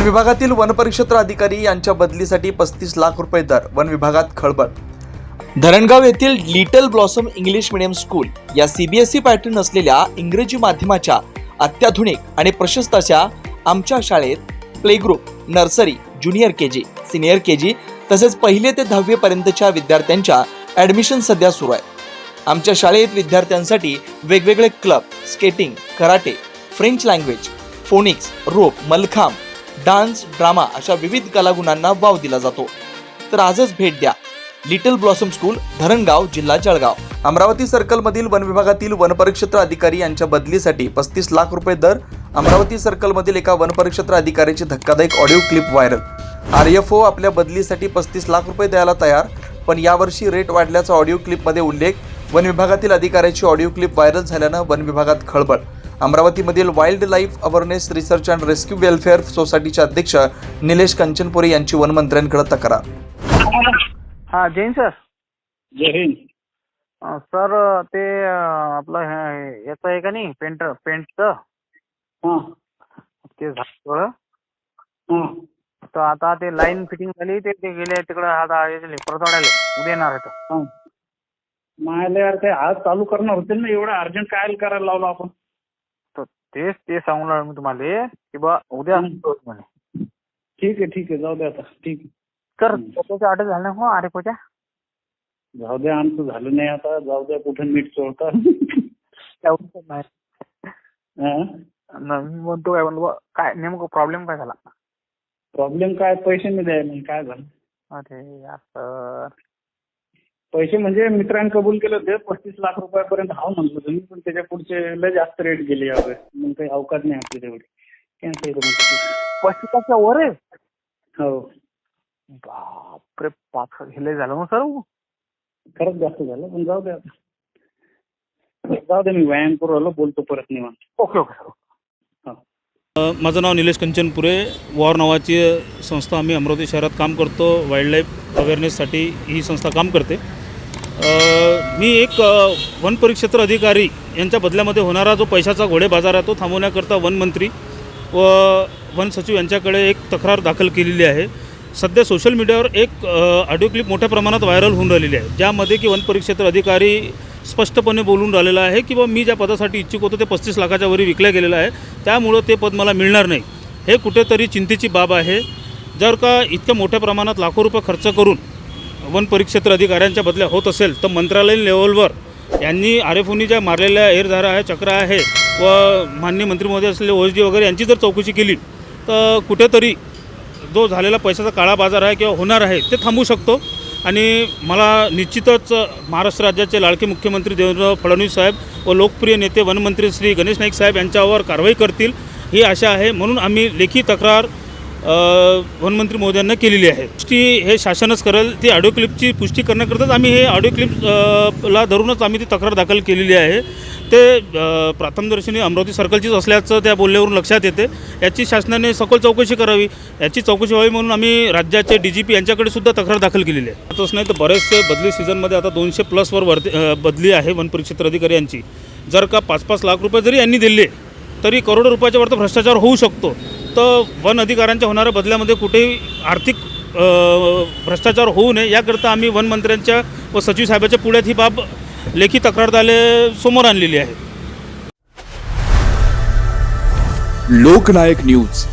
One विभागातील वनपरिक्षेत्र अधिकारी यांच्या बदलीसाठी पस्तीस लाख रुपये दर वन विभागात खळबळ. धरणगाव येथील little blossom English medium school या सीबीएसई पॅटर्न असलेल्या इंग्रजी माध्यमाच्या अत्याधुनिक आणि प्रशस्त अशा आमच्या शाळेत play group nursery junior K G senior K G तसेच पहिले ते दहावीपर्यंतच्या विद्यार्थ्यांच्या ॲडमिशन सध्या सुरू आहे. आमच्या शाळेत विद्यार्थ्यांसाठी वेगवेगळे club skating karate French language phonics rope mallakhamb dance drama अशा विविध कलागुणांना वाव दिला जातो. तर आजच भेट द्या. लिटल ब्लॉसम स्कूल धरणगाव जिल्हा जळगाव. अमरावती सर्कलमधील वन विभागातील वनपरिक्षेत्र अधिकारी यांच्या बदलीसाठी पस्तीस लाख रुपये दर अमरावती सर्कलमधील एका वनपरिक्षेत्र अधिकाऱ्याची धक्कादायक audio clip viral. R F O आपल्या बदलीसाठी पस्तीस लाख रुपये द्यायला तयार पण यावर्षी रेट वाढल्याचा ऑडिओ क्लिपमध्ये उल्लेख वन विभागातील अधिकाऱ्याची ऑडिओ क्लिप व्हायरल झाल्यानं वन विभागात खळबळ. अमरावतीमधील wildlife awareness research and rescue welfare सोसायटीचे अध्यक्ष निलेश कंचनपुरे यांची वनमंत्र्यांकडे तक्रार. हा जैन सर. जय हिंद. अं, सर ते अं, आपलं हे- याचं आहे का नाही पेंट पेंटचं? हा. ते झालं. थोडं हा. तर आता ते लाईन फिटिंग झाली ते ते गेले तिकडं आता परतवाड्याले उद्या येणार आहेत. हा. मायला यार ते आज चालू करणार होते ना एवढं अर्जंट काय करायला लावलं आपण? तर तेच ते सांगून राहिलो मी तुम्हाला की बा उद्या म्हणे. ठीक आहे ठीक आहे जाऊ दे आता ठीक तर. त्याच्या ऑर्डर झालं हो अरे पोच्या जाऊ दे आमचं झालं नाही आता जाऊ द्या कुठे मीठ चोळता. हा? मी म्हणतो काय म्हणतो काय नेमकं प्रॉब्लेम काय झाला? प्रॉब्लेम काय पैसे नाही द्यायला काय झालं? अरे यार सर पैसे म्हणजे मित्रांनी कबूल केलं होते पस्तीस लाख रुपयापर्यंत हाव म्हणलं तुम्ही पण त्याच्या पुढचे लय जास्त रेट गेले यावेळेस. मग काही अवकाश नाही आपली तेवढी. कॅन्सल करून टाकू. पस्तीसाच्या वर आहे? हो. बापरे पाच हे लय झालं मग सर खरंच जास्त झालं पण जाऊ दे आता. जाऊ दे मी व्यायाम करू आलो बोलतो परत निवांत. Okay okay sir. हा. माझं नाव निलेश कंचनपुरे. वॉर नावाची संस्था आम्ही अमरावती शहरात काम करतो. वाईल्ड लाईफ अवेअरनेससाठी ही संस्था काम करते. मी एक वन परिक्षेत्र अधिकारी यांच्या बदल्यामध्ये होणारा जो पैशाचा घोडे बाजार आहे तो थांबवण्याकरता वनमंत्री व वन सचिव यांच्याकडे एक तक्रार दाखल केलेली आहे. सध्या सोशल मीडियावर एक ऑडिओ क्लिप मोठ्या प्रमाणात व्हायरल होऊन राहिलेली आहे. ज्यामध्ये की वन परिक्षेत्र अधिकारी स्पष्टपणे बोलून राहिलेला आहे की बा मी ज्या पदासाठी इच्छुक होतो ते पस्तीस लाखाच्या वरी विकल्या गेलेलं आहे. त्यामुळं ते पद मला मिळणार नाही. हे कुठेतरी चिंतेची बाब आहे. जर का इतक्या मोठ्या प्रमाणात लाखो रुपये खर्च करून वन परिक्षेत्र अधिकाऱ्यांच्या बदल्या होत असेल तर मंत्रालयीन लेवलवर यांनी आर एफ ज्या मारलेल्या एरधारा आहे चक्र आहे व मान्य मंत्री महोदय असलेले ओ एस डी वगैरे यांची जर चौकशी केली तर कुठेतरी जो झालेला पैशाचा काळा बाजार आहे किंवा होणार आहे ते थांबू शकतो. आणि मला निश्चितच महाराष्ट्र राज्याचे लाडके मुख्यमंत्री देवेंद्र फडणवीस साहेब व लोकप्रिय नेते वनमंत्री श्री गणेश नाईक साहेब यांच्यावर कारवाई करतील ही आशा आहे. म्हणून आम्ही लेखी तक्रार वनमंत्री महोदयांना केलेली आहे. पुष्टी हे शासनच करेल ती ऑडिओ क्लिपची पुष्टी करण्याकरताच आम्ही हे ऑडिओ क्लिप ला धरूनच आम्ही ती तक्रार दाखल केलेली आहे. ते प्राथमदर्शनी प्रथमदर्शनी अमरावती सर्कलचीच असल्याचं त्या बोलण्यावरून लक्षात येते. याची शासनाने सखोल चौकशी करावी याची चौकशी व्हावी म्हणून आम्ही राज्याचे डी जी पी यांच्याकडे सुद्धा तक्रार दाखल केलेली आहे. आताच नाही तर बरेचसे बदली सीझनमध्ये आता दोनशे प्लसवर वरती बदली आहे वन परिक्षेत्र अधिकारी यांची. जर का पाच पाच लाख रुपये जरी यांनी दिले तरी करोडो रुपयाच्या वरती भ्रष्टाचार होऊ शकतो. तर वन अधिकाऱ्यांच्या होणाऱ्या बदल्यामध्ये कुठेही आर्थिक भ्रष्टाचार होऊ नये याकरता आम्ही वनमंत्र्यांच्या व सचिव साहेबाच्या पुढ्यात ही बाब लेखी तक्रारदाले समोर आणलेली आहे. लोकनायक न्यूज.